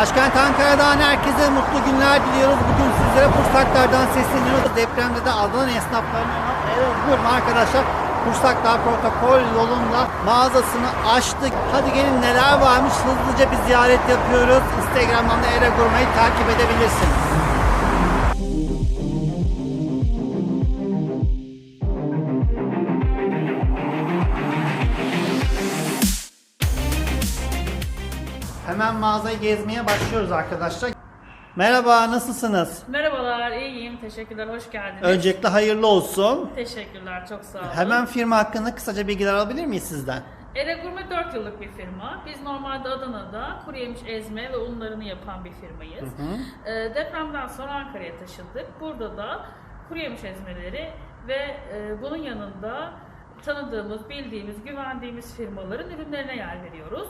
Başkent Ankara'dan herkese mutlu günler diliyoruz. Bugün sizlere Pursaklar'dan sesleniyoruz. Depremde de Adana esnaflarına evet, buyurun arkadaşlar. Pursaklar protokol yolunda mağazasını açtık. Hadi gelin neler varmış hızlıca bir ziyaret yapıyoruz. Instagram'dan da Era Gurme'yi takip edebilirsiniz. Hemen mağazayı gezmeye başlıyoruz arkadaşlar. Merhaba, nasılsınız? Merhabalar, iyiyim. Teşekkürler, hoş geldiniz. Öncelikle hayırlı olsun. Teşekkürler, çok sağ olun. Hemen firma hakkında kısaca bilgiler alabilir miyiz sizden? Ere Gurme 4 yıllık bir firma. Biz normalde Adana'da kuru yemiş ezme ve unlarını yapan bir firmayız. Ee, depremden sonra Ankara'ya taşındık. Burada da kuru yemiş ezmeleri ve e, bunun yanında tanıdığımız, bildiğimiz, güvendiğimiz firmaların ürünlerine yer veriyoruz.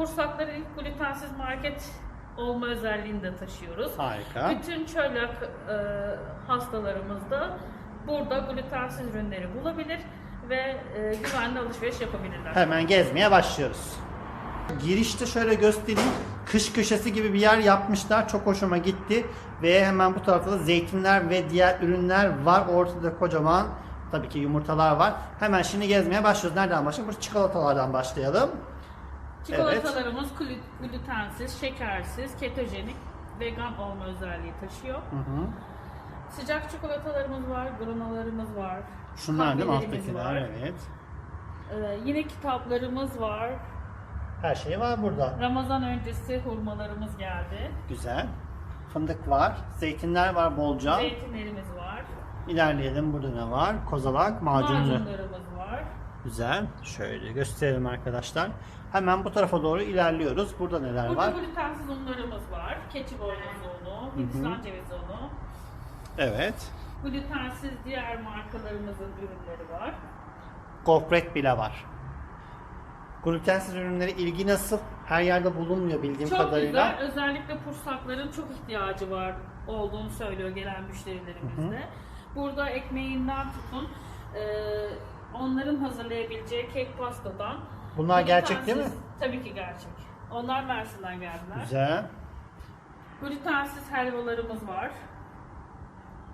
Pursakların ilk glutensiz market olma özelliğini de taşıyoruz. Harika. Bütün çölyak e, hastalarımız da burada glutensiz ürünleri bulabilir ve e, güvenli alışveriş yapabilirler. Hemen gezmeye başlıyoruz. Girişte şöyle göstereyim. Kış köşesi gibi bir yer yapmışlar. Çok hoşuma gitti. Ve hemen bu tarafta da zeytinler ve diğer ürünler var. Ortada kocaman tabii ki yumurtalar var. Hemen şimdi gezmeye başlıyoruz. Nereden başlayalım? Bu çikolatalardan başlayalım. Çikolatalarımız glu- glutensiz, şekersiz, ketojenik, vegan olma özelliği taşıyor. Hı hı. Sıcak çikolatalarımız var, granolarımız var. Şunlar değil mi alttakiler? var. Evet. Ee, yine kitaplarımız var. Her şey var burada. Ramazan öncesi hurmalarımız geldi. Güzel. Fındık var. Zeytinler var bolca. Zeytinlerimiz var. İlerleyelim. Burada ne var? Kozalak, macunlu. Macunlarımız. Güzel. Şöyle gösterelim arkadaşlar. Hemen bu tarafa doğru ilerliyoruz. Burada neler Burada var? glutensiz unlarımız var. Keçi boynuzu unu, Hindistan cevizi unu. Evet. Glutensiz diğer markalarımızın ürünleri var. Gofret bile var. Glutensiz ürünlere ilgi nasıl? Her yerde bulunmuyor bildiğim Çok kadarıyla. güzel. Özellikle pursakların çok ihtiyacı var olduğunu söylüyor gelen müşterilerimiz de. Burada ekmeğinden tutun e, onların hazırlayabileceği kek pastadan. Bunlar gerçek değil mi? Tabii ki gerçek. Onlar Mersin'den geldiler. Güzel. Glutensiz helvalarımız var.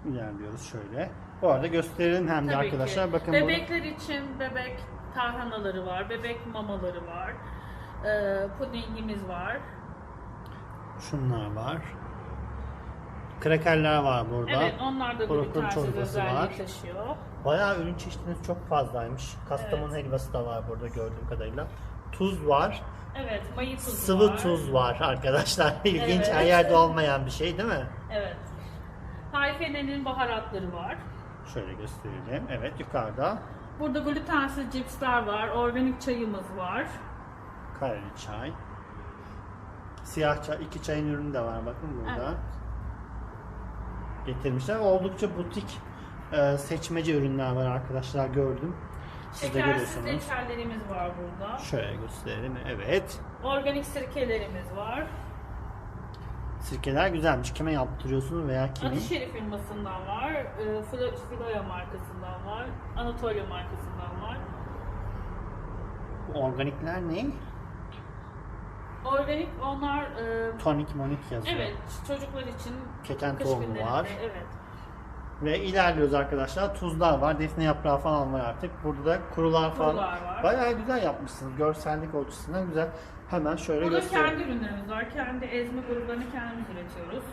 İlerliyoruz şöyle. Bu arada gösterelim hem de Tabii arkadaşlar. ki. Bakın Bebekler için bebek tarhanaları var, bebek mamaları var. Ee, pudingimiz var. şunlar var. Krakerler var burada. Evet, onlar da Brokoli glutensiz çorbası var. taşıyor. Bayağı ürün çeşitiniz çok fazlaymış. Kastamonu helvası da var burada gördüğüm kadarıyla. Tuz var. Evet, mayı tuzu Sıvı var. tuz var arkadaşlar. İlginç. Evet. Her yerde olmayan bir şey değil mi? Evet. Tayfene'nin baharatları var. Şöyle gösterelim. Evet yukarıda. Burada glutensiz cipsler var, organik çayımız var. Kareli çay. Siyah çay. iki çayın ürünü de var bakın burada. Evet. Getirmişler. Oldukça butik e, seçmece ürünler var arkadaşlar gördüm. Siz de Şekersiz görüyorsunuz. reçellerimiz var burada. Şöyle gösterelim. Evet. Organik sirkelerimiz var. Sirkeler güzelmiş. Kime yaptırıyorsunuz veya kimin? Atışeri firmasından var. e, Flo- Floya markasından var. Anatolia markasından var. Bu Organikler ne? Organik onlar e, Tonik monik yazıyor. evet çocuklar için Keten kış tohumu günlerinde, var. Evet. Ve ilerliyoruz arkadaşlar. Tuzlar var. Defne yaprağı falan var artık. Burada da kurular falan. Kurular var. Bayağı güzel yapmışsınız. Görsellik açısından güzel. Hemen şöyle Burada göstereyim. kendi ürünlerimiz var. Kendi ezme gruplarını kendimiz üretiyoruz.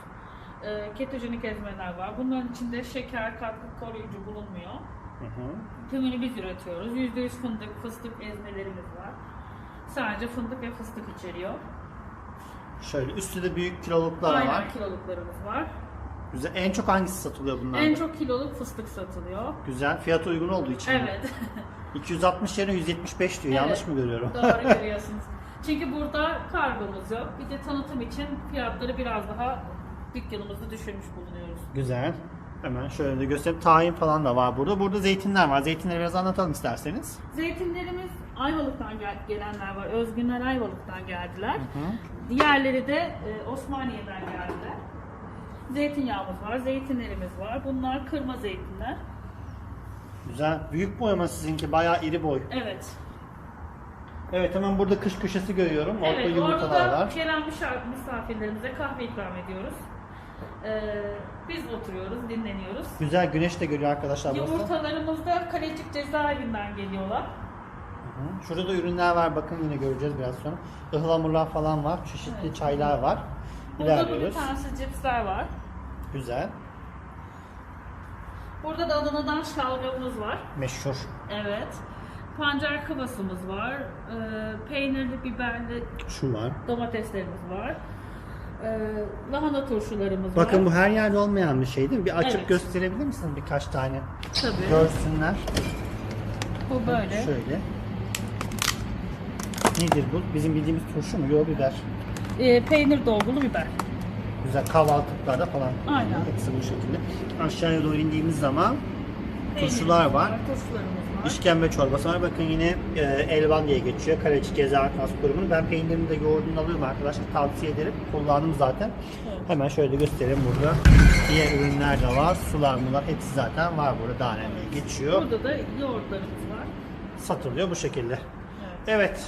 E, ketojenik ezmeler var. Bunların içinde şeker, katkı koruyucu bulunmuyor. Hı hı. Tümünü biz üretiyoruz. %100 fındık, fıstık ezmelerimiz var. Sadece fındık ve fıstık içeriyor. Şöyle üstte de büyük kiloluklar Aynen var. kiloluklarımız var. Güzel. En çok hangisi satılıyor bunlardan? En çok kiloluk fıstık satılıyor. Güzel. Fiyat uygun olduğu için. mi? Evet. 260 yerine 175 diyor. Evet. Yanlış mı görüyorum? Doğru görüyorsunuz. Çünkü burada kargomuz yok. Bir de tanıtım için fiyatları biraz daha dükkanımızda düşürmüş bulunuyoruz. Güzel. Hemen şöyle de göstereyim. Tahin falan da var burada. Burada zeytinler var. Zeytinleri biraz anlatalım isterseniz. Zeytinlerimiz Ayvalık'tan gel- gelenler var. Özgünler Ayvalık'tan geldiler. Hı. Diğerleri de e, Osmaniye'den geldiler. Zeytinyağımız var, zeytinlerimiz var. Bunlar kırma zeytinler. Güzel. Büyük boy ama sizinki bayağı iri boy. Evet. Evet hemen burada kış köşesi görüyorum. Orada Evet, orada yumurtalar da var. gelen misafir- misafirlerimize kahve ikram ediyoruz. Ee, biz oturuyoruz, dinleniyoruz. Güzel güneş de görüyor arkadaşlar burası. Yumurtalarımız da Kalecik cezaevinden geliyorlar. Hı. Şurada da ürünler var. Bakın yine göreceğiz biraz sonra. Ihlamurlar falan var. Çeşitli Evet. çaylar var. Burada İlerliyoruz. glutensiz cipsler var. Güzel. Burada da Adana'dan şalgamımız var. Meşhur. Evet. Pancar kıvasımız var. Ee, peynirli, biberli Şu var. domateslerimiz var. Ee, lahana turşularımız Bakın var. bu her yerde olmayan bir şey değil mi? Bir açıp Evet. gösterebilir misiniz birkaç tane? Tabii. Görsünler. Bu böyle. Şöyle. Nedir bu? Bizim bildiğimiz turşu mu? Yol biber. Ee, peynir dolgulu biber. Güzel kahvaltılıklarda falan. Aynen. Hepsi bu şekilde. Aşağıya doğru indiğimiz zaman turşular var. Turşularımız var. İşkembe çorbası var. Bakın yine e, elvan diye geçiyor. Kalecik Ceza Kas Kurumu'nu. Ben peynirini de yoğurdunu alıyorum arkadaşlar. Tavsiye ederim. Kullandım zaten. Evet. Hemen şöyle göstereyim burada. Diğer ürünler de var. Sular mular hepsi zaten var burada. Danelliğe geçiyor. Burada da yoğurtlarımız var. Satılıyor bu şekilde. Evet. Evet.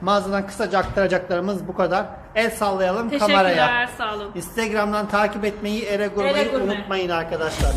Mağazadan kısaca aktaracaklarımız bu kadar. El sallayalım Teşekkürler, kameraya. sağ olun. Instagram'dan takip etmeyi, Ere Gurme'yi Ere Gurme. unutmayın arkadaşlar.